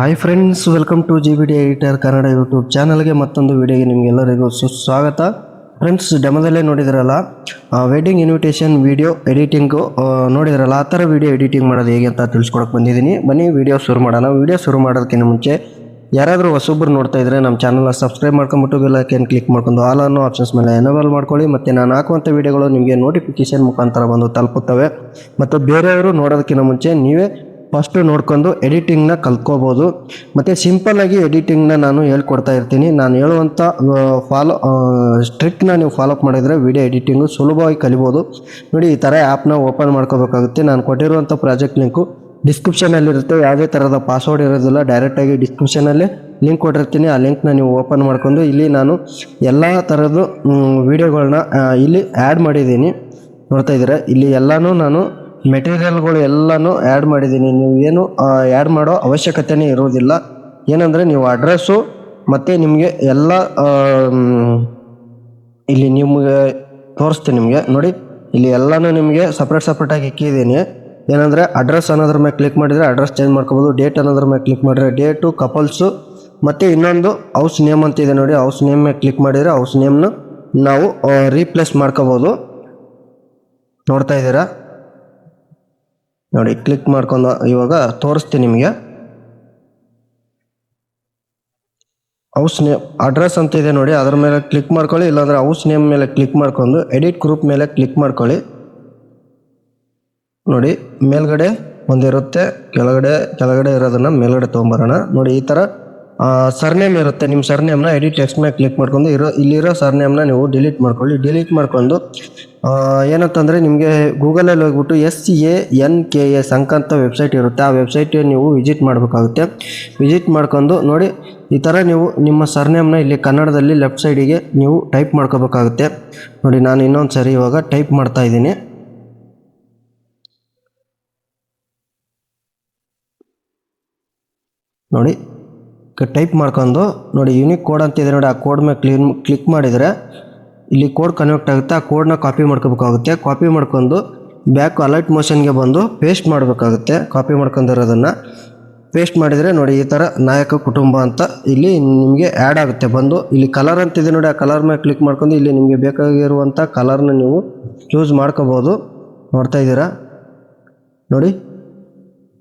Hi friends welcome to G B D editor Kannada YouTube ಚಾನಲ್ಗೆ ಮತ್ತೊಂದು ವಿಡಿಯೋಗೆ ನಿಮಗೆಲ್ಲರಿಗೂ ಸುಸ್ವಾಗತ. ಫ್ರೆಂಡ್ಸ್ ಡೆಮೋದಲ್ಲೇ ನೋಡಿದ್ರಲ್ಲ ವೆಡ್ಡಿಂಗ್ ಇನ್ವಿಟೇಷನ್ ವಿಡಿಯೋ ಎಡಿಟಿಂಗು ನೋಡಿದ್ರಲ್ಲ, ಆ ಥರ ವಿಡಿಯೋ ಎಡಿಟಿಂಗ್ ಮಾಡೋದು ಹೇಗೆ ಅಂತ ತಿಳಿಸ್ಕೊಡಕ್ಕೆ ಬಂದಿದ್ದೀನಿ. ಬನ್ನಿ ವಿಡಿಯೋ ಶುರು ಮಾಡೋಣ. ವಿಡಿಯೋ ಶುರು ಮಾಡೋದಕ್ಕಿಂತ ಮುಂಚೆ, ಯಾರಾದರೂ ಹೊಸೊಬ್ಬರು ನೋಡ್ತಾ ಇದ್ರೆ ನಮ್ಮ ಚಾನಲ್ನ ಸಬ್ಸ್ಕ್ರೈಬ್ ಮಾಡ್ಕೊಂಬಿಟ್ಟು ಬೆಲ್ ಐಕನ್ ಕ್ಲಿಕ್ ಮಾಡ್ಕೊಂಡು ಆಲ್ ಅನ್ನೋ ಆಪ್ಷನ್ಸ್ ಮೇಲೆ ಎನೇಬಲ್ ಮಾಡ್ಕೊಳ್ಳಿ. ಮತ್ತು ನಾನು ಹಾಕುವಂಥ ವಿಡಿಯೋಗಳು ನಿಮಗೆ ನೋಟಿಫಿಕೇಷನ್ ಮುಖಾಂತರ ಬಂದು ತಲುಪುತ್ತವೆ. ಮತ್ತು ಬೇರೆಯವರು ನೋಡೋದಕ್ಕಿಂತ ಮುಂಚೆ ನೀವೇ ಫಸ್ಟು ನೋಡ್ಕೊಂಡು ಎಡಿಟಿಂಗ್ನ ಕಲ್ತ್ಕೋಬೋದು. ಮತ್ತು ಸಿಂಪಲ್ಲಾಗಿ ಎಡಿಟಿಂಗ್ನ ನಾನು ಹೇಳ್ಕೊಡ್ತಾ ಇರ್ತೀನಿ. ನಾನು ಹೇಳುವಂಥ ಫಾಲೋ ಸ್ಟ್ರಿಕ್ಟ್ನ ನೀವು ಫಾಲೋಅಪ್ ಮಾಡಿದರೆ ವಿಡಿಯೋ ಎಡಿಟಿಂಗು ಸುಲಭವಾಗಿ ಕಲಿಬೋದು. ನೋಡಿ, ಈ ಥರ ಆ್ಯಪ್ನ ಓಪನ್ ಮಾಡ್ಕೋಬೇಕಾಗುತ್ತೆ. ನಾನು ಕೊಟ್ಟಿರುವಂಥ ಪ್ರಾಜೆಕ್ಟ್ ಲಿಂಕು ಡಿಸ್ಕ್ರಿಪ್ಷನಲ್ಲಿರುತ್ತೆ ಯಾವುದೇ ಥರದ ಪಾಸ್ವರ್ಡ್ ಇರೋದಿಲ್ಲ. ಡೈರೆಕ್ಟಾಗಿ ಡಿಸ್ಕ್ರಿಪ್ಷನಲ್ಲಿ ಲಿಂಕ್ ಕೊಟ್ಟಿರ್ತೀನಿ. ಆ ಲಿಂಕ್ನ ನೀವು ಓಪನ್ ಮಾಡ್ಕೊಂಡು ಇಲ್ಲಿ ನಾನು ಎಲ್ಲ ಥರದ್ದು ವೀಡಿಯೋಗಳನ್ನ ಇಲ್ಲಿ ಆ್ಯಡ್ ಮಾಡಿದ್ದೀನಿ. ನೋಡ್ತಾ ಇದ್ದೀರಾ? ಇಲ್ಲಿ ಎಲ್ಲನೂ ನಾನು ಮೆಟೀರಿಯಲ್ಗಳು ಎಲ್ಲನೂ ಆ್ಯಡ್ ಮಾಡಿದ್ದೀನಿ. ನೀವು ಏನು ಆ್ಯಡ್ ಮಾಡೋ ಅವಶ್ಯಕತೆನೇ ಇರೋದಿಲ್ಲ. ಏನಂದರೆ ನೀವು ಅಡ್ರೆಸ್ಸು ಮತ್ತು ನಿಮಗೆ ಎಲ್ಲ ಇಲ್ಲಿ ನಿಮಗೆ ತೋರಿಸ್ತೀನಿ ನಿಮಗೆ. ನೋಡಿ, ಇಲ್ಲಿ ಎಲ್ಲನೂ ನಿಮಗೆ ಸಪ್ರೇಟ್ ಸಪ್ರೇಟಾಗಿ ಇಕ್ಕಿದ್ದೀನಿ. ಏನಂದರೆ ಅಡ್ರೆಸ್ ಅನ್ನೋದ್ರ ಮೇಲೆ ಕ್ಲಿಕ್ ಮಾಡಿದರೆ ಅಡ್ರೆಸ್ ಚೇಂಜ್ ಮಾಡ್ಕೋಬೋದು. ಡೇಟ್ ಅನ್ನೋದ್ರ ಮೇಲೆ ಕ್ಲಿಕ್ ಮಾಡಿದರೆ ಡೇಟು ಕಪಲ್ಸು ಮತ್ತು ಇನ್ನೊಂದು ಹೌಸ್ ನೇಮ್ ಅಂತ ಇದೆ ನೋಡಿ ಹೌಸ್ ನೇಮ್ ಮೇಲೆ ಕ್ಲಿಕ್ ಮಾಡಿದರೆ ಹೌಸ್ ನೇಮ್ನ ನಾವು ರೀಪ್ಲೇಸ್ ಮಾಡ್ಕೋಬೋದು. ನೋಡ್ತಾ ಇದ್ದೀರಾ? ನೋಡಿ ಕ್ಲಿಕ್ ಮಾಡ್ಕೊಂಡು ಇವಾಗ ತೋರಿಸ್ತೀನಿ ನಿಮಗೆ. ಹೌಸ್ ನೇಮ್ ಅಡ್ರೆಸ್ ಅಂತ ಇದೆ ನೋಡಿ, ಅದರ ಮೇಲೆ ಕ್ಲಿಕ್ ಮಾಡ್ಕೊಳ್ಳಿ, ಇಲ್ಲಾಂದರೆ ಹೌಸ್ ನೇಮ್ ಮೇಲೆ ಕ್ಲಿಕ್ ಮಾಡ್ಕೊಂಡು ಎಡಿಟ್ ಗ್ರೂಪ್ ಮೇಲೆ ಕ್ಲಿಕ್ ಮಾಡ್ಕೊಳ್ಳಿ. ನೋಡಿ, ಮೇಲ್ಗಡೆ ಒಂದಿರುತ್ತೆ, ಕೆಳಗಡೆ ಕೆಳಗಡೆ ಇರೋದನ್ನ ಮೇಲ್ಗಡೆ ತೊಗೊಂಬರೋಣ. ನೋಡಿ, ಈ ಥರ ಸರ್ನೇಮ್ ಇರುತ್ತೆ ನಿಮ್ಮ ಸರ್ನೇಮ್ನ ಎಡಿಟ್ ಟೆಕ್ಸ್ಟ್ ಮೇಲೆ ಕ್ಲಿಕ್ ಮಾಡ್ಕೊಂಡು ಇರೋ, ಇಲ್ಲಿರೋ ಸರ್ನೇಮ್ನ ನೀವು ಡಿಲೀಟ್ ಮಾಡ್ಕೊಳ್ಳಿ. ಡಿಲೀಟ್ ಮಾಡ್ಕೊಂಡು ಏನಂತಂದರೆ ನಿಮಗೆ ಗೂಗಲಲ್ಲಿ ಹೋಗ್ಬಿಟ್ಟು S A N K A Sank ಅಂತ ವೆಬ್ಸೈಟ್ ಇರುತ್ತೆ. ಆ ವೆಬ್ಸೈಟ್ ನೀವು ವಿಸಿಟ್ ಮಾಡಬೇಕಾಗುತ್ತೆ. ವಿಸಿಟ್ ಮಾಡ್ಕೊಂಡು ನೋಡಿ, ಈ ಥರ ನೀವು ನಿಮ್ಮ ಸರ್ನೇಮ್ನ ಇಲ್ಲಿ ಕನ್ನಡದಲ್ಲಿ ಲೆಫ್ಟ್ ಸೈಡಿಗೆ ನೀವು ಟೈಪ್ ಮಾಡ್ಕೋಬೇಕಾಗುತ್ತೆ. ನೋಡಿ, ನಾನು ಇನ್ನೊಂದು ಸರಿ ಇವಾಗ ಟೈಪ್ ಮಾಡ್ತಾ ಇದ್ದೀನಿ. ನೋಡಿ ಟೈಪ್ ಮಾಡ್ಕೊಂಡು ನೋಡಿ, ಯೂನಿಕ್ ಕೋಡ್ ಅಂತಿದೆ ನೋಡಿ, ಆ ಕೋಡ್ ಮೇಲೆ ಕ್ಲೀನ್, ಕ್ಲಿಕ್ ಮಾಡಿದರೆ ಇಲ್ಲಿ ಕೋಡ್ ಕನೆಕ್ಟ್ ಆಗುತ್ತೆ, ಆ ಕೋಡ್ನ ಕಾಪಿ ಮಾಡ್ಕೋಬೇಕಾಗುತ್ತೆ. ಕಾಪಿ ಮಾಡ್ಕೊಂಡು ಬ್ಯಾಕ್ ಅಲರ್ಟ್ ಮೋಷನ್ಗೆ ಬಂದು ಪೇಸ್ಟ್ ಮಾಡಬೇಕಾಗುತ್ತೆ. ಕಾಪಿ ಮಾಡ್ಕೊಂಡಿರೋದನ್ನು ಪೇಸ್ಟ್ ಮಾಡಿದರೆ ನೋಡಿ ಈ ಥರ ನಾಯಕ ಕುಟುಂಬ ಅಂತ ಇಲ್ಲಿ ನಿಮಗೆ ಆ್ಯಡ್ ಆಗುತ್ತೆ. ಬಂದು ಇಲ್ಲಿ ಕಲರ್ ಅಂತಿದೆ ನೋಡಿ, ಆ ಕಲರ್ ಮೇಲೆ ಕ್ಲಿಕ್ ಮಾಡ್ಕೊಂಡು ಇಲ್ಲಿ ನಿಮಗೆ ಬೇಕಾಗಿರುವಂಥ ಕಲರ್ನ ನೀವು ಚೂಸ್ ಮಾಡ್ಕೋಬೋದು. ನೋಡ್ತಾ ಇದ್ದೀರಾ? ನೋಡಿ,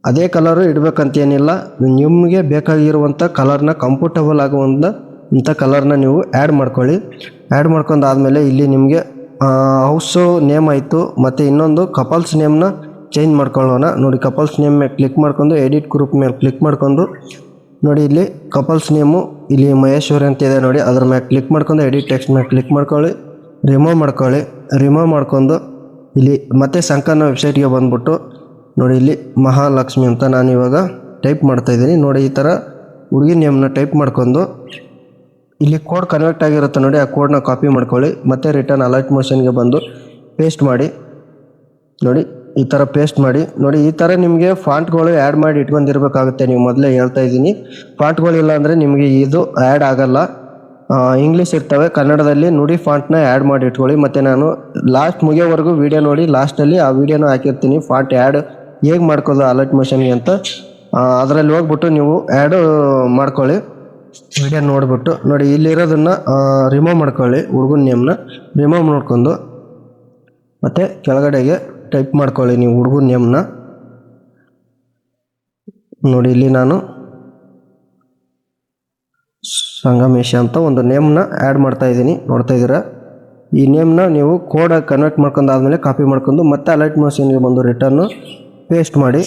ಅದೇ ಕಲರು ಇಡಬೇಕಂತೇನಿಲ್ಲ ನಿಮಗೆ ಬೇಕಾಗಿರುವಂಥ ಕಲರ್ನ ಕಂಫರ್ಟಬಲ್ ಆಗುವಂಥ ಇಂಥ ಕಲರ್ನ ನೀವು ಆ್ಯಡ್ ಮಾಡ್ಕೊಳ್ಳಿ. ಆ್ಯಡ್ ಮಾಡ್ಕೊಂಡಾದಮೇಲೆ ಇಲ್ಲಿ ನಿಮಗೆ ಹೌಸು ನೇಮ್ ಆಯಿತು, ಮತ್ತು ಇನ್ನೊಂದು ಕಪಲ್ಸ್ ನೇಮ್ನ ಚೇಂಜ್ ಮಾಡ್ಕೊಳ್ಳೋಣ. ನೋಡಿ ಕಪಲ್ಸ್ ನೇಮ್ ಮೇಲೆ ಕ್ಲಿಕ್ ಮಾಡ್ಕೊಂಡು ಎಡಿಟ್ ಗ್ರೂಪ್ ಮೇಲೆ ಕ್ಲಿಕ್ ಮಾಡ್ಕೊಂಡು, ನೋಡಿ ಇಲ್ಲಿ ಕಪಲ್ಸ್ ನೇಮು ಇಲ್ಲಿ ಮಹೇಶ್ವರಿ ಅಂತ ಇದೆ ನೋಡಿ, ಅದ್ರ ಮೇಲೆ ಕ್ಲಿಕ್ ಮಾಡ್ಕೊಂಡು ಎಡಿಟ್ ಟೆಕ್ಸ್ಟ್ ಮೇಲೆ ಕ್ಲಿಕ್ ಮಾಡ್ಕೊಳ್ಳಿ. ರಿಮೂವ್ ಮಾಡ್ಕೊಳ್ಳಿ. ರಿಮೂವ್ ಮಾಡ್ಕೊಂಡು, ಇಲ್ಲಿ ಮತ್ತೆ ಸಂಕನ ವೆಬ್ಸೈಟ್ಗೆ ಬಂದ್ಬಿಟ್ಟು, ನೋಡಿ ಇಲ್ಲಿ ಮಹಾಲಕ್ಷ್ಮಿ ಅಂತ ನಾನು ಇವಾಗ ಟೈಪ್ ಮಾಡ್ತಾಯಿದ್ದೀನಿ ನೋಡಿ, ಈ ಥರ ಹುಡುಗಿ ನೇಮ್ನ ಟೈಪ್ ಮಾಡ್ಕೊಂಡು ಇಲ್ಲಿ ಕೋಡ್ ಕನ್ವರ್ಟ್ ಆಗಿರುತ್ತೆ ನೋಡಿ, ಆ ಕೋಡ್ನ ಕಾಪಿ ಮಾಡ್ಕೊಳ್ಳಿ. ಮತ್ತೆ ರಿಟರ್ನ್ ಅಲರ್ಟ್ ಮೋಷನ್ಗೆ ಬಂದು ಪೇಸ್ಟ್ ಮಾಡಿ. ನೋಡಿ, ಈ ಥರ ಪೇಸ್ಟ್ ಮಾಡಿ. ನೋಡಿ, ಈ ಥರ ನಿಮಗೆ ಫಾಂಟ್ಗಳು ಆ್ಯಡ್ ಮಾಡಿ ಇಟ್ಕೊಂಡಿರ್ಬೇಕಾಗುತ್ತೆ. ನೀವು ಮೊದಲೇ ಹೇಳ್ತಾ ಇದ್ದೀನಿ. ಫಾಂಟ್ಗಳಿಲ್ಲ ಅಂದರೆ ನಿಮಗೆ ಇದು ಆ್ಯಡ್ ಆಗಲ್ಲ. ಇಂಗ್ಲೀಷ್ ಇರ್ತವೆ. ಕನ್ನಡದಲ್ಲಿ ನುಡಿ ಫಾಂಟ್ನ ಆ್ಯಡ್ ಮಾಡಿ ಇಟ್ಕೊಳ್ಳಿ. ಮತ್ತು ನಾನು ಲಾಸ್ಟ್ ಮುಗಿಯೋವರೆಗೂ ವೀಡಿಯೋ ನೋಡಿ. ಲಾಸ್ಟಲ್ಲಿ ಆ ವೀಡಿಯೋನ ಹಾಕಿರ್ತೀನಿ. ಫಾಂಟ್ ಆ್ಯಡ್ ಹೇಗೆ ಮಾಡ್ಕೊಳ್ಳೋದು ಅಲರ್ಟ್ ಮೋಷನ್ಗೆ ಅಂತ. ಅದರಲ್ಲಿ ಹೋಗ್ಬಿಟ್ಟು ನೀವು ಆ್ಯಡು ಮಾಡ್ಕೊಳ್ಳಿ. ವಿಡಿಯೋ ನೋಡಿಬಿಟ್ಟು ನೋಡಿ, ಇಲ್ಲಿರೋದನ್ನು ರಿಮೂವ್ ಮಾಡ್ಕೊಳ್ಳಿ ಹುಡುಗನ ನೇಮ್ನ ರಿಮೂವ್ ನೋಡ್ಕೊಂಡು, ಮತ್ತು ಕೆಳಗಡೆಗೆ ಟೈಪ್ ಮಾಡ್ಕೊಳ್ಳಿ ನೀವು ಹುಡುಗನ ನೇಮ್ನ ನೋಡಿ, ಇಲ್ಲಿ ನಾನು ಸಂಗಮೇಶ ಅಂತ ಒಂದು ನೇಮ್ನ ಆ್ಯಡ್ ಮಾಡ್ತಾ ಇದ್ದೀನಿ. ನೋಡ್ತಾ ಇದ್ದೀರಾ? ಈ ನೇಮ್ನ ನೀವು ಕೋಡ್ ಕನ್ವರ್ಟ್ ಮಾಡ್ಕೊಂಡಾದ್ಮೇಲೆ ಕಾಪಿ ಮಾಡ್ಕೊಂಡು ಮತ್ತೆ ಅಲರ್ಟ್ ಮಷೀನ್ಗೆ ಬಂದು ರಿಟರ್ನು ಪೇಸ್ಟ್ ಮಾಡಿ.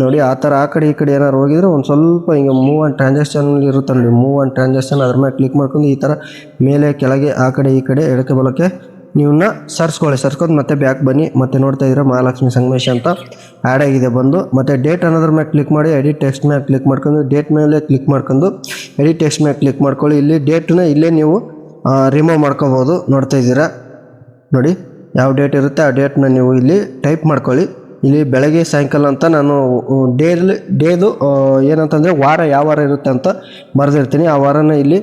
ನೋಡಿ, ಆ ಥರ ಆ ಕಡೆ ಈ ಕಡೆ ಏನಾರು ಹೋಗಿದ್ರೆ ಒಂದು ಸ್ವಲ್ಪ ಹಿಂಗೆ ಮೂವ್ ಆ್ಯಂಡ್ ಟ್ರಾನ್ಸಾಕ್ಷನ್ ಇರುತ್ತೆ ಮೂವ್ ಆ್ಯಂಡ್ ಟ್ರಾನ್ಸಾಕ್ಷನ್ ಅದ್ರ ಮೇಲೆ ಕ್ಲಿಕ್ ಮಾಡ್ಕೊಂಡು ಈ ಥರ ಮೇಲೆ, ಕೆಳಗೆ, ಆ ಕಡೆ ಈ ಕಡೆ ಎಡಕ್ಕೆ ಬಲಕ್ಕೆ ನೀವನ್ನ ಸರ್ಸ್ಕೊಳ್ಳಿ ಸರ್ಸ್ಕೊಂಡು ಮತ್ತೆ ಬ್ಯಾಕ್ ಬನ್ನಿ. ಮತ್ತೆ ನೋಡ್ತಾ ಇದ್ರೆ ಮಹಾಲಕ್ಷ್ಮಿ ಸಂಗಮೇಶ್ ಅಂತ ಆ್ಯಡ್ ಆಗಿದೆ ಬಂದು. ಮತ್ತೆ ಡೇಟ್ ಅನ್ನೋದ್ರ ಮೇಲೆ ಕ್ಲಿಕ್ ಮಾಡಿ ಎಡಿಟ್ ಟೆಕ್ಸ್ಟ್ ಮೇಲೆ ಕ್ಲಿಕ್ ಮಾಡ್ಕೊಂಡು ಡೇಟ್ ಮೇಲೆ ಕ್ಲಿಕ್ ಮಾಡ್ಕೊಂಡು ಎಡಿಟ್ ಟೆಕ್ಸ್ಟ್ ಮೇಲೆ ಕ್ಲಿಕ್ ಮಾಡ್ಕೊಳ್ಳಿ. ಇಲ್ಲಿ ಡೇಟನ್ನ ಇಲ್ಲೇ ನೀವು ರಿಮೂವ್ ಮಾಡ್ಕೋಬೋದು. ನೋಡ್ತಾ ಇದ್ದೀರಾ? ನೋಡಿ, ಯಾವ ಡೇಟ್ ಇರುತ್ತೆ ಆ ಡೇಟ್ನ ನೀವು ಇಲ್ಲಿ ಟೈಪ್ ಮಾಡ್ಕೊಳ್ಳಿ. ಇಲ್ಲಿ ಬೆಳಗ್ಗೆ ಸಾಯಂಕಾಲ ಅಂತ ನಾನು ಡೇಲಿ ಡೇದು ಏನಂತಂದರೆ ವಾರ ಯಾವ ವಾರ ಇರುತ್ತೆ ಅಂತ ಬರೆದಿರ್ತೀನಿ. ಆ ವಾರನ ಇಲ್ಲಿ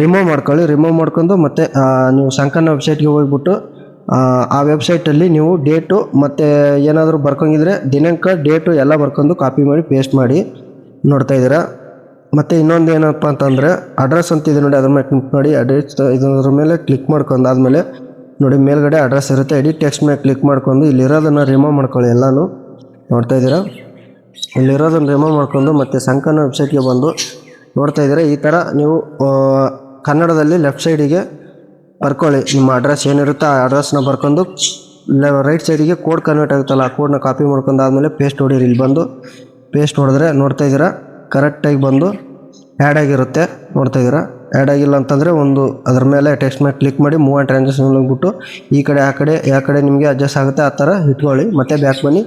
ರಿಮೂವ್ ಮಾಡ್ಕೊಳ್ಳಿ. ರಿಮೂವ್ ಮಾಡ್ಕೊಂಡು ಮತ್ತು ನೀವು ಸಂಕನ್ನ ವೆಬ್ಸೈಟ್ಗೆ ಹೋಗ್ಬಿಟ್ಟು ಆ, ವೆಬ್ಸೈಟಲ್ಲಿ ನೀವು ಡೇಟು ಮತ್ತು ಏನಾದರೂ ಬರ್ಕೊಂಡಿದ್ರೆ ದಿನಾಂಕ ಡೇಟು ಎಲ್ಲ ಬರ್ಕೊಂಡು ಕಾಪಿ ಮಾಡಿ ಪೇಸ್ಟ್ ಮಾಡಿ ನೋಡ್ತಾ ಇದ್ದೀರಾ. ಮತ್ತು ಇನ್ನೊಂದು ಏನಪ್ಪ ಅಂತಂದರೆ ಅಡ್ರೆಸ್ ಅಂತ ಇದೆ ನೋಡಿ ಅದ್ರ ಮೇಲೆ ಕ್ಲಿಕ್ ಮಾಡಿ ಅಡ್ರೆಸ್ ಇದ್ರ ಮೇಲೆ ಕ್ಲಿಕ್ ಮಾಡ್ಕೊಂಡು ಆದಮೇಲೆ ನೋಡಿ, ಮೇಲ್ಗಡೆ ಅಡ್ರೆಸ್ ಇರುತ್ತೆ. ಎಡಿಟ್ ಟೆಕ್ಸ್ಟ್ ಮೇಲೆ ಕ್ಲಿಕ್ ಮಾಡ್ಕೊಂಡು ಇಲ್ಲಿರೋದನ್ನು ರಿಮೂವ್ ಮಾಡ್ಕೊಳ್ಳಿ ಎಲ್ಲನೂ. ನೋಡ್ತಾ ಇದ್ದೀರಾ? ಇಲ್ಲಿರೋದನ್ನು ರಿಮೂವ್ ಮಾಡ್ಕೊಂಡು ಮತ್ತು ಸಂಕನ ವೆಬ್ಸೈಟ್ಗೆ ಬಂದು ನೋಡ್ತಾ ಇದ್ದೀರಾ? ಈ ಥರ ನೀವು ಕನ್ನಡದಲ್ಲಿ ಲೆಫ್ಟ್ ಸೈಡಿಗೆ ಬರ್ಕೊಳ್ಳಿ. ನಿಮ್ಮ ಅಡ್ರೆಸ್ ಏನಿರುತ್ತೆ ಆ ಅಡ್ರೆಸ್ನ ಬರ್ಕೊಂಡು ರೈಟ್ ಸೈಡಿಗೆ ಕೋಡ್ ಕನ್ವರ್ಟ್ ಆಗುತ್ತಲ್ಲ, ಆ ಕೋಡ್ನ ಕಾಪಿ ಮಾಡ್ಕೊಂಡು ಆದಮೇಲೆ ಪೇಸ್ಟ್ ಹೊಡೀರಿ ಇಲ್ಲಿ ಬಂದು ಪೇಸ್ಟ್ ಹೊಡೆದ್ರೆ ನೋಡ್ತಾ ಇದ್ದೀರಾ? ಕರೆಕ್ಟಾಗಿ ಬಂದು ಆ್ಯಡ್ ಆಗಿರುತ್ತೆ. ನೋಡ್ತಾ ಇದ್ದೀರಾ? ಆ್ಯಡ್ ಆಗಿಲ್ಲ ಅಂತಂದರೆ ಒಂದು ಅದ್ರ ಮೇಲೆ ಟೆಕ್ಸ್ಟ್ ಮೇಲೆ ಕ್ಲಿಕ್ ಮಾಡಿ ಮೂವ್ ಆ್ಯಂಡ್ ಟ್ರಾನ್ಸಾಕ್ಷನ್ ಹೋಗ್ಬಿಟ್ಟು ಈ ಕಡೆ, ಆ ಕಡೆ ಯಾವ ಕಡೆ ನಿಮಗೆ ಅಡ್ಜಸ್ಟ್ ಆಗುತ್ತೆ, ಆ ಥರ ಇಟ್ಕೊಳ್ಳಿ. ಮತ್ತೆ ಬ್ಯಾಕ್ ಬನ್ನಿ.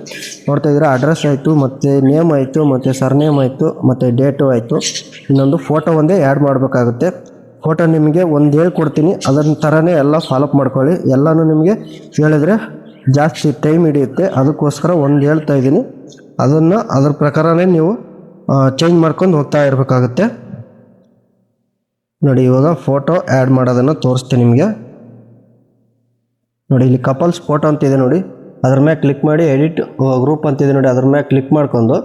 ನೋಡ್ತಾ ಇದ್ರೆ ಅಡ್ರೆಸ್ ಆಯಿತು, ಮತ್ತು ನೇಮ್ ಆಯಿತು, ಮತ್ತು ಸರ್ನೇಮ್ ಆಯಿತು, ಮತ್ತು ಡೇಟು ಆಯಿತು. ಇನ್ನೊಂದು ಫೋಟೋ ಒಂದೇ ಆ್ಯಡ್ ಮಾಡಬೇಕಾಗುತ್ತೆ. ಫೋಟೋ ನಿಮಗೆ ಒಂದು ಹೇಳ್ಕೊಡ್ತೀನಿ ಅದರ ಥರನೇ ಎಲ್ಲ ಫಾಲೋಅಪ್ ಮಾಡ್ಕೊಳ್ಳಿ. ಎಲ್ಲನೂ ನಿಮಗೆ ಹೇಳಿದರೆ ಜಾಸ್ತಿ ಟೈಮ್ ಹಿಡಿಯುತ್ತೆ. ಅದಕ್ಕೋಸ್ಕರ ಒಂದು ಹೇಳ್ತಾ ಇದ್ದೀನಿ. ಅದನ್ನು ಅದ್ರ ಪ್ರಕಾರನೇ ನೀವು ಚೇಂಜ್ ಮಾಡ್ಕೊಂಡು ಹೋಗ್ತಾ ಇರಬೇಕಾಗುತ್ತೆ. ನೋಡಿ, ಇವಾಗ ಫೋಟೋ ಆ್ಯಡ್ ಮಾಡೋದನ್ನು ತೋರಿಸ್ತೀನಿ ನಿಮಗೆ. ನೋಡಿ, ಇಲ್ಲಿ ಕಪಲ್ಸ್ ಫೋಟೋ ಅಂತಿದೆ ನೋಡಿ. ಅದ್ರ ಮೇಲೆ ಕ್ಲಿಕ್ ಮಾಡಿ ಎಡಿಟ್ ಗ್ರೂಪ್ ಅಂತಿದೆ ನೋಡಿ. ಅದ್ರ ಮೇಲೆ ಕ್ಲಿಕ್ ಮಾಡ್ಕೊಂಡು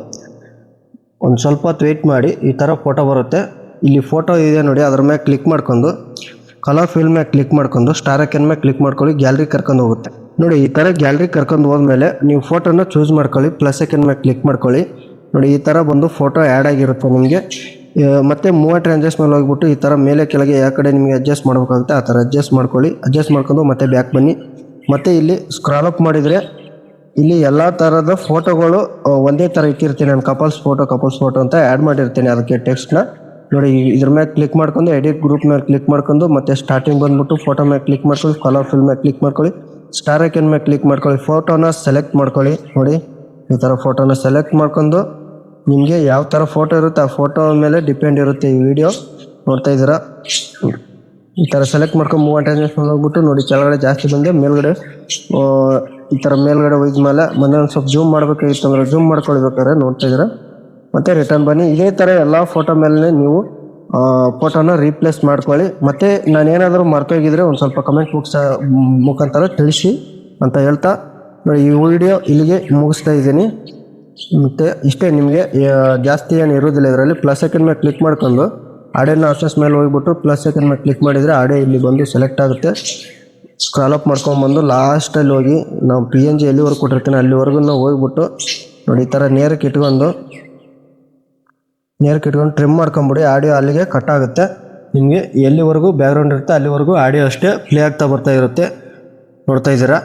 ಒಂದು ಸ್ವಲ್ಪ ಹೊತ್ತು ವೆಯ್ಟ್ ಮಾಡಿ, ಈ ಥರ ಫೋಟೋ ಬರುತ್ತೆ. ಇಲ್ಲಿ ಫೋಟೋ ಇದೆ ನೋಡಿ, ಅದ್ರ ಮೇಲೆ ಕ್ಲಿಕ್ ಮಾಡ್ಕೊಂಡು ಕಲರ್ ಫಿಲ್ ಮೇಲೆ ಕ್ಲಿಕ್ ಮಾಡ್ಕೊಂಡು ಸ್ಟಾರ್ ಐಕನ್ ಮೇಲೆ ಕ್ಲಿಕ್ ಮಾಡ್ಕೊಳ್ಳಿ ಗ್ಯಾಲ್ರಿ ಕರ್ಕೊಂಡು ಹೋಗುತ್ತೆ. ನೋಡಿ, ಈ ಥರ ಗ್ಯಾಲ್ರಿ ಕರ್ಕೊಂಡು ಹೋದ್ಮೇಲೆ ನೀವು ಫೋಟೋನ ಚೂಸ್ ಮಾಡ್ಕೊಳ್ಳಿ ಪ್ಲಸ್ ಐಕನ್ ಮೇಲೆ ಕ್ಲಿಕ್ ಮಾಡ್ಕೊಳ್ಳಿ. ನೋಡಿ, ಈ ಥರ ಬಂದು ಫೋಟೋ ಆ್ಯಡ್ ಆಗಿರುತ್ತೆ ನಿಮಗೆ. ಮತ್ತು ಮೂವತ್ತು ಅಡ್ಜಸ್ಟ್ ಮೇಲೆ ಹೋಗ್ಬಿಟ್ಟು ಈ ಥರ ಮೇಲೆ ಕೆಳಗೆ ಯಾವ ಕಡೆ ನಿಮಗೆ ಅಡ್ಜಸ್ಟ್ ಮಾಡಬೇಕಾಗುತ್ತೆ ಆ ಥರ ಅಡ್ಜಸ್ಟ್ ಮಾಡ್ಕೊಳ್ಳಿ. ಅಡ್ಜಸ್ಟ್ ಮಾಡ್ಕೊಂಡು ಮತ್ತೆ ಬ್ಯಾಕ್ ಬನ್ನಿ. ಮತ್ತು ಇಲ್ಲಿ ಸ್ಕ್ರಾಲ್ ಅಪ್ ಮಾಡಿದರೆ ಇಲ್ಲಿ ಎಲ್ಲ ಥರದ ಫೋಟೋಗಳು ಒಂದೇ ಥರ ಇಟ್ಟಿರ್ತೀನಿ ನಾನು. ಕಪಲ್ಸ್ ಫೋಟೋ ಕಪಲ್ಸ್ ಫೋಟೋ ಅಂತ ಆ್ಯಡ್ ಮಾಡಿರ್ತೀನಿ ಅದಕ್ಕೆ ಟೆಕ್ಸ್ಟ್ನ ನೋಡಿ ಇದ್ರ ಮೇಲೆ ಕ್ಲಿಕ್ ಮಾಡ್ಕೊಂಡು ಎಡಿಟ್ ಗ್ರೂಪ್ ಮೇಲೆ ಕ್ಲಿಕ್ ಮಾಡ್ಕೊಂಡು, ಮತ್ತೆ ಸ್ಟಾರ್ಟಿಂಗ್ ಬಂದ್ಬಿಟ್ಟು ಫೋಟೋ ಮೇಲೆ ಕ್ಲಿಕ್ ಮಾಡ್ಕೊಳ್ಳಿ ಕಲರ್ ಫಿಲ್ ಮೇಲೆ ಕ್ಲಿಕ್ ಮಾಡ್ಕೊಳ್ಳಿ ಸ್ಟಾರ್ ಐಕನ್ ಮೇಲೆ ಕ್ಲಿಕ್ ಮಾಡ್ಕೊಳ್ಳಿ ಫೋಟೋನ ಸೆಲೆಕ್ಟ್ ಮಾಡ್ಕೊಳ್ಳಿ. ನೋಡಿ, ಈ ಥರ ಫೋಟೋನ ಸೆಲೆಕ್ಟ್ ಮಾಡ್ಕೊಂಡು ನಿಮಗೆ ಯಾವ ಥರ ಫೋಟೋ ಇರುತ್ತೆ, ಆ ಫೋಟೋ ಮೇಲೆ ಡಿಪೆಂಡ್ ಇರುತ್ತೆ ಈ ವಿಡಿಯೋ ನೋಡ್ತಾ ಇದ್ದೀರಾ? ಈ ಥರ ಸೆಲೆಕ್ಟ್ ಮಾಡ್ಕೊಂಡು ಮೂವ್ ಅಟೆಂಡೆನ್ಸ್ ಹೋಗ್ಬಿಟ್ಟು ನೋಡಿ, ಕೆಳಗಡೆ ಜಾಸ್ತಿ ಬಂದೆ ಮೇಲ್ಗಡೆ ಈ ಥರ ಮೇಲ್ಗಡೆ ಮೇಲೆ ಮೊನ್ನೆ ಒಂದು ಸ್ವಲ್ಪ ಜೂಮ್ ಮಾಡಬೇಕಾಗಿತ್ತು ಅಂದರೆ ಜೂಮ್ ಮಾಡ್ಕೊಳ್ಬೇಕಾದ್ರೆ ನೋಡ್ತಾ ಇದ್ದೀರಾ? ಮತ್ತೆ ರಿಟರ್ನ್ ಬನ್ನಿ. ಇದೇ ಥರ ಎಲ್ಲ ಫೋಟೋ ಮೇಲೆ ನೀವು ಫೋಟೋನ ರೀಪ್ಲೇಸ್ ಮಾಡ್ಕೊಳ್ಳಿ. ಮತ್ತು ನಾನು ಏನಾದರೂ ಮರ್ತೋಗಿದ್ರೆ ಒಂದು ಸ್ವಲ್ಪ ಕಮೆಂಟ್ ಬಾಕ್ಸ್ ಮುಖಾಂತರ ತಿಳಿಸಿ ಅಂತ ಹೇಳ್ತಾ, ನೋಡಿ, ಈ ವಿಡಿಯೋ ಇಲ್ಲಿಗೆ ಮುಗಿಸ್ತಾ ಇದ್ದೀನಿ. ಮತ್ತು ಇಷ್ಟೇ ನಿಮಗೆ ಜಾಸ್ತಿ ಏನು ಇರೋದಿಲ್ಲ ಇದರಲ್ಲಿ ಪ್ಲಸ್ ಸೆಕೆಂಡ್ ಮೇಲೆ ಕ್ಲಿಕ್ ಮಾಡ್ಕೊಂಡು ಆಡಿಯೋನ ಆಪ್ಷನ್ಸ್ ಮೇಲೆ ಹೋಗ್ಬಿಟ್ಟು ಪ್ಲಸ್ ಸೆಕೆಂಡ್ ಮೇಲೆ ಕ್ಲಿಕ್ ಮಾಡಿದರೆ ಆಡಿಯೋ ಇಲ್ಲಿ ಬಂದು ಸೆಲೆಕ್ಟ್ ಆಗುತ್ತೆ. ಸ್ಕ್ರಾಲ್ ಅಪ್ ಮಾಡ್ಕೊಂಬಂದು ಲಾಸ್ಟಲ್ಲಿ ಹೋಗಿ, ನಾವು ಪಿ ಎನ್ ಜಿ ಎಲ್ಲಿವರೆಗೂ ಕೊಟ್ಟಿರ್ತೀನಿ ಅಲ್ಲಿವರೆಗೂ ನಾವು ಹೋಗ್ಬಿಟ್ಟು, ನೋಡಿ, ಈ ಥರ ನೇರಕ್ಕೆ ಇಟ್ಕೊಂಡು ನೇರಕ್ಕೆ ಇಟ್ಕೊಂಡು ಟ್ರಿಮ್ ಮಾಡ್ಕೊಂಬಿಡಿ ಆಡಿಯೋ ಅಲ್ಲಿಗೆ ಕಟ್ ಆಗುತ್ತೆ. ನಿಮಗೆ ಎಲ್ಲಿವರೆಗೂ ಬ್ಯಾಕ್ಗ್ರೌಂಡ್ ಇರುತ್ತೆ, ಅಲ್ಲಿವರೆಗೂ ಆಡಿಯೋ ಅಷ್ಟೇ ಪ್ಲೇ ಆಗ್ತಾ ಬರ್ತಾ ಇರುತ್ತೆ. ನೋಡ್ತಾ ಇದ್ದೀರಾ?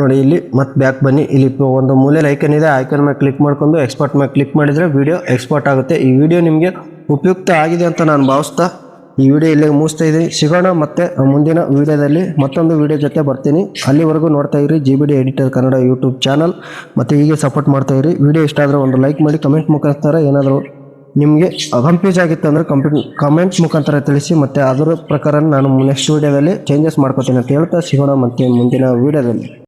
ನೋಡಿ ಇಲ್ಲಿ ಮತ್ತೆ ಬ್ಯಾಕ್ ಬನ್ನಿ. ಇಲ್ಲಿ ಒಂದು ಮೂಲೆ ಐಕನ್ ಇದೆ. ಐಕನ್ ಮೇಲೆ ಕ್ಲಿಕ್ ಮಾಡ್ಕೊಂಡು ಎಕ್ಸ್ಪೋರ್ಟ್ ಮೇಲೆ ಕ್ಲಿಕ್ ಮಾಡಿದರೆ ವಿಡಿಯೋ ಎಕ್ಸ್ಪೋರ್ಟ್ ಆಗುತ್ತೆ. ಈ ವಿಡಿಯೋ ನಿಮಗೆ ಉಪಯುಕ್ತ ಆಗಿದೆ ಅಂತ ನಾನು ಭಾವಿಸ್ತಾ ಈ ವಿಡಿಯೋ ಇಲ್ಲಿಗೆ ಮುಗಿಸ್ತಾ ಇದ್ದೀನಿ ಸಿಗೋಣ ಮತ್ತೆ ಮುಂದಿನ ವಿಡಿಯೋದಲ್ಲಿ ಮತ್ತೊಂದು ವಿಡಿಯೋ ಜೊತೆ ಬರ್ತೀನಿ. ಅಲ್ಲಿವರೆಗೂ ನೋಡ್ತಾ ಇರಿ. G editor Kannada YouTube channel ಮತ್ತು ಹೀಗೆ ಸಪೋರ್ಟ್ ಮಾಡ್ತಾ ಇರಿ. ವಿಡಿಯೋ ಇಷ್ಟ ಆದರೆ ಒಂದು ಲೈಕ್ ಮಾಡಿ ಕಮೆಂಟ್ ಮುಖಾಂತರ ಏನಾದರೂ ನಿಮಗೆ ಕನ್ಫ್ಯೂಸ್ ಆಗಿತ್ತು ಅಂದರೆ ಕಂಪ್ಯೂಟ್ ಕಮೆಂಟ್ ಮುಖಾಂತರ ತಿಳಿಸಿ. ಮತ್ತು ಅದರ ಪ್ರಕಾರ ನಾನು ನೆಕ್ಸ್ಟ್ ವೀಡಿಯೋದಲ್ಲಿ ಚೇಂಜಸ್ ಮಾಡ್ಕೋತೀನಿ ಅಂತ ಹೇಳ್ತಾ ಸಿಗೋಣ ಮತ್ತೆ ಮುಂದಿನ ವೀಡಿಯೋದಲ್ಲಿ.